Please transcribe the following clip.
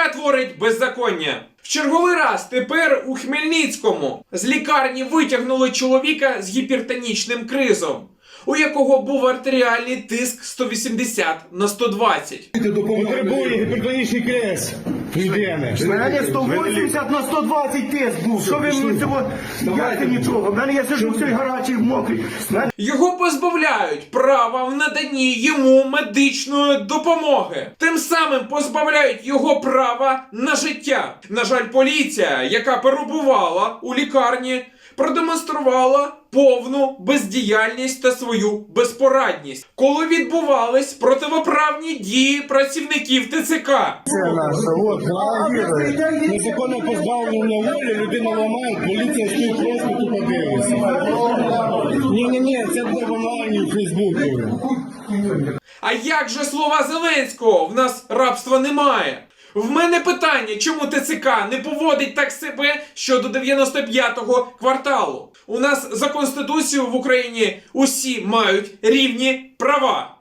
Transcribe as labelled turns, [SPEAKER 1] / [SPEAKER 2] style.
[SPEAKER 1] ТЦК творить беззаконня. В черговий раз тепер у Хмельницькому з лікарні витягнули чоловіка з гіпертонічним кризом, у якого був артеріальний тиск 180 на 120.
[SPEAKER 2] Потребує гіпертонічний крест. Людини.
[SPEAKER 3] У мене 180 на 120 тиск був. Що ви мені цього? Я це нічого. В мене я сижу всій гарячий, мокрий. Мене
[SPEAKER 1] Його позбавляють права в наданні йому медичної допомоги. Тим самим позбавляють його права на життя. На жаль, поліція, яка перебувала у лікарні, продемонструвала повну бездіяльність та свою безпорадність, коли відбувались противоправні дії працівників ТЦК.
[SPEAKER 3] це наша. От.
[SPEAKER 2] Незаконне позбавлення волі, людина ламає, поліція стоїть просто тупо дивиться. Ні-ні-ні, це в онлайні в Фейсбуці.
[SPEAKER 1] А як же слова Зеленського? В нас рабства немає. В мене питання, чому ТЦК не поводить так себе щодо 95-го кварталу? У нас за конституцією в Україні усі мають рівні права.